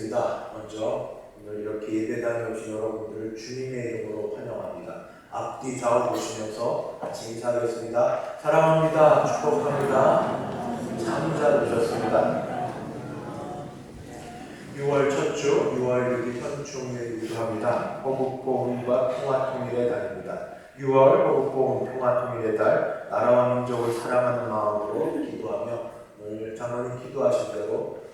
기도드리겠습니다. 먼저 오늘 이렇게 예배당에 오신 여러분들을 주님의 이름으로 환영합니다. 앞뒤 좌우 보시면서 같이 인사하겠습니다. 사랑합니다. 축복합니다. 잠잘 오셨습니다. 6월 첫 주, 6월 6일 현충일을 기도합니다. 호국보훈과 평화통일의 달입니다. 6월 호국보훈 평화통일의 달, 나라와 민족을 사랑하는 마음으로 기도하며 오늘 장로님 기도하신 대로 어,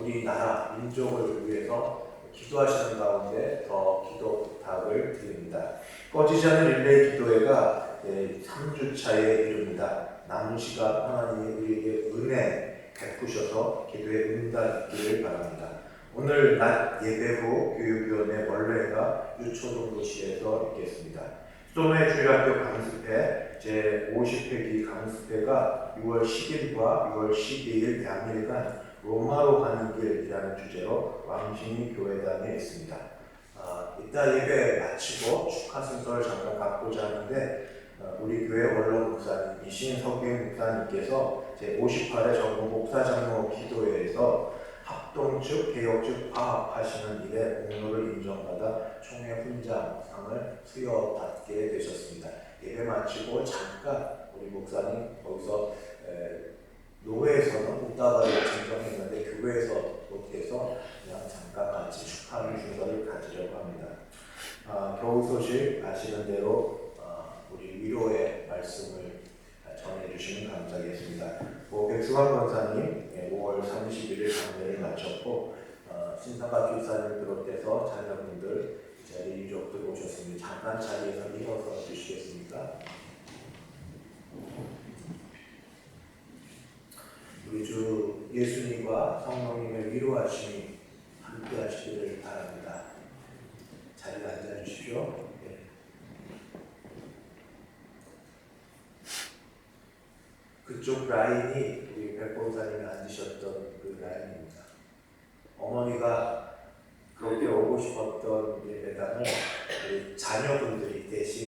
우리나라 민족을 위해서 기도하시는 가운데 더 기도 부탁을 드립니다. 꺼지지 않는 릴레이 기도회가 3주차에 이릅니다. 남은 시간 하나님이 우리에게 은혜 베푸셔서 기도의 응답 있기를 바랍니다. 오늘 낮 예배 후 교육위원회 원래가 유초동 도시에서 있겠습니다. 수도의 주일학교 강습회 제 50회기 강습회가 6월 10일과 6월 12일 양일간 로마로 가는 길이라는 주제로 왕신이 교회당에 있습니다. 아, 이따 예배 마치고 축하 순서를 잠깐 갖고자 하는데 어, 우리 교회 원로 목사님 이신석인 목사님께서 제 58회 전국 목사 장로 기도회에서 합동 측 개혁 측 파업하시는 일에 공로를 인정받아 총회 훈장상을 수여받게 되셨습니다. 예배 마치고 잠깐 우리 목사님 거기서 에, 노회에서는 웃다가를 진정했는데 교회에서 못해서 그냥 잠깐 같이 축하하는 순서를 가지려고 합니다. 아, 겨우 소식 아시는 대로 아, 우리 위로의 말씀을 전해주시면 감사하겠습니다. 뭐 백수환 권사님 예, 5월 31일 강례를 마쳤고 어, 신상박 교사를 비롯해서 자녀분들 이 자리 유족들 오셨습니다. 잠깐 자리에서 일어서 주시겠습니까? 우리 주 예수님과 성령님의 위로하심이 함께 하시기를 바랍니다. 자리에 앉아 주십시오. 예. 그쪽 라인이 우리 백본사님이 앉으셨던 그 라인입니다. 어머니가 그렇게 오고 싶었던 예배당을 자녀분들이 대신